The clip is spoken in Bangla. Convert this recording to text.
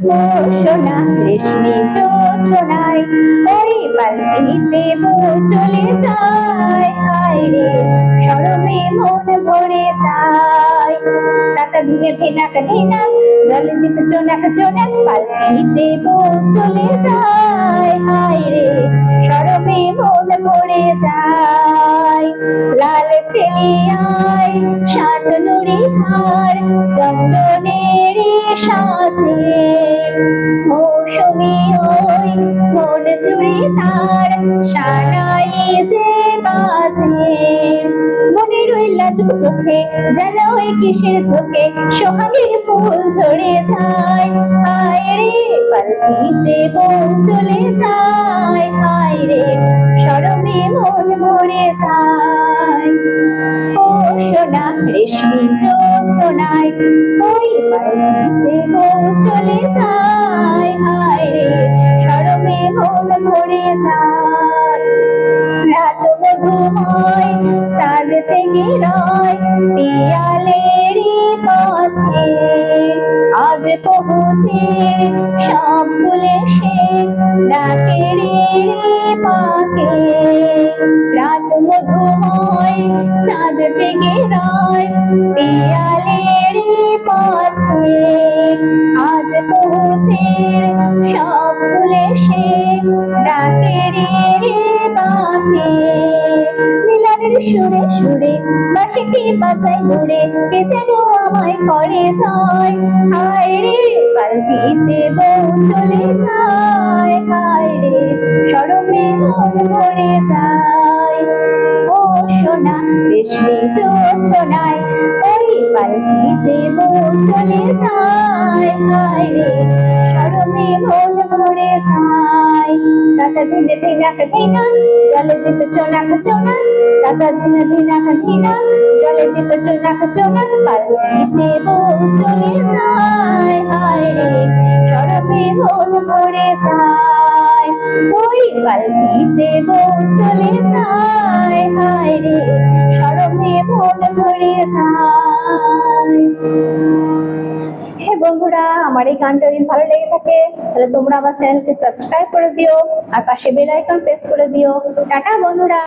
সোনা রেশমি জোছনায় ওই পালকিতে চলে যায়। হায় রে সরমে মন ভরে যায়। তাতা ধীরে ধিনাক ধিনাক, জলে দীপ চোনাক চোনাক পালকিতে চলে যায়। হায় রে সরমে মন ভরে যায়। লাল ছেলিয়ায় সাত নুড়ি হার চন্দনের সাজে। মৌসুমি ওই মন জুড়ে তার সারাই যে বাজে। চোখ চোখে যেন ওই কিসের চোখে সোহাগের ফুল ঝরে যায়। হায় রে, পালকিতে বউ চলে যায়। হায় রে সরমে মন ভরে যায়। ও সোনা, রেশমি ওই বাড়িতে চলে যায়, হায় রে সরমে মন যায়। রাত মধুময়, চাঁদ জেগে রয় পিয়ালেরই পথে। আজ পৌঁছে সব ভুলে সে ডাকে রে পাকে। রাত মধুময়, চাঁদ জেগে রয় আজ পৌঁছে সব ভুলে সে ডাকে রে বাকে মিলানের সুরে সুরে বাসিটি বাজাই ঘুরে কে যেন আমায় করে যায় হায় রে, পালকিতে বউ চলে যায়, হায় রে সরমে মন ভরে যায়। ও সোনা রেশমি জোছনায় ওই পালকিতে বউ চলে যায়। হায় রে। সরমে মন ভরে যায়। টাকা দিনে, দিনা জলে দিতে চোনাক চোনাক টাকা দিনে, দিনা জলে দিতে চোনাক চোনাক পালকিতে বউ চলে যায়। হায় রে সরমে মন ভরে যায়। ওই পালকিতে বউ চলে যায়। হায় রে সরমে মন ভরে যায়। বন্ধুরা, আমার এই গানটা যদি ভালো লেগে থাকে, তাহলে তোমরা আমার চ্যানেলকে সাবস্ক্রাইব করে দিও, আর পাশে বেল আইকন প্রেস করে দিও। টাটা বন্ধুরা!